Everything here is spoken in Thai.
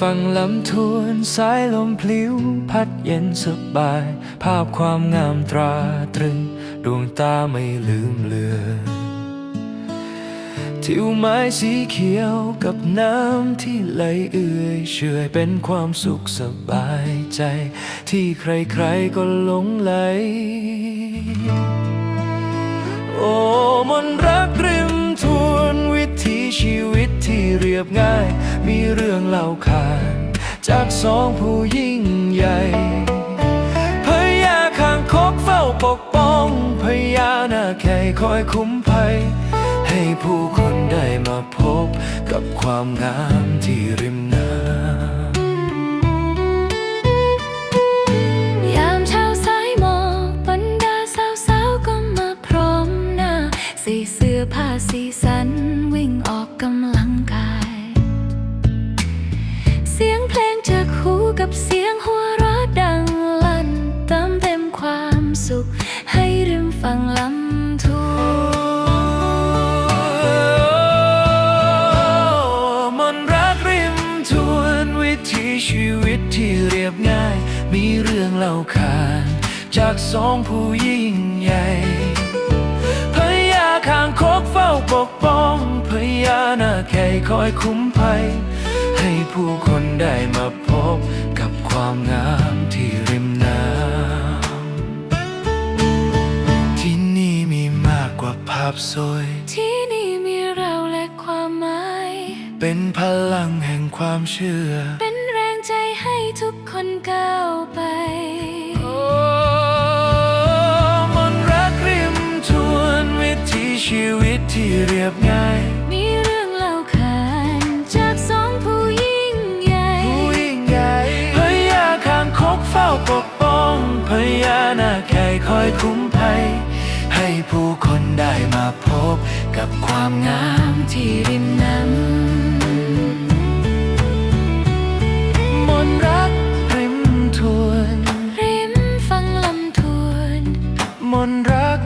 ฟังลำทวนสายลมพลิ้ว พัดเย็นสบาย ภาพความงามตราตรึง ดวงตาไม่ลืมเลือนทิวไม้สีเขียวกับน้ำที่ไหลเอื่อยเชื่อยเป็นความสุขสบายใจ ที่ใครๆก็หลงไหล โอ้มนรักริมทวนวิถีชีวิตที่เรียบง่าย มีเรื่องเล่าขานจากสองผู้ยิ่งใหญ่พญาคางคกเฝ้าปกป้องพญานาคใหญ่คอยคุ้มภัย ให้ผู้คนได้มาพบกับความงามที่ริมน้ำยามเช้าสายหมอกบรรดาสาวสาวก็มาพร้อมหน้าสีเสื้อผ้าสีสันวิ่งออกกำลัง เสียงเพลงจากหูกับเสียงหัวเราะดังลั่นเติมเต็มความสุข ให้ริมฝั่งลำธารมนต์รักริมทวนวิถีชีวิตที่เรียบง่าย มีเรื่องเล่าขานจากสองผู้ยิ่งใหญ่พญาคางคกเฝ้าปกป้องพญานาคใหญ่คอยคุ้มภัย ให้ผู้คนได้มาพบกับความงามที่ริมน้ำ ที่นี่มีมากกว่าภาพสวย ที่นี่มีเราและความหมาย เป็นพลังแห่งความเชื่อ เป็นแรงใจให้ทุกคนก้าวไปโอ้มนต์รักริมทวนวิถีชีวิตที่เรียบง่าย คุ้มภัย ให้ผู้คนได้มาพบกับความงามที่ริมน้ำมนรักริมทวน ริมฟังลำทวน มนรัก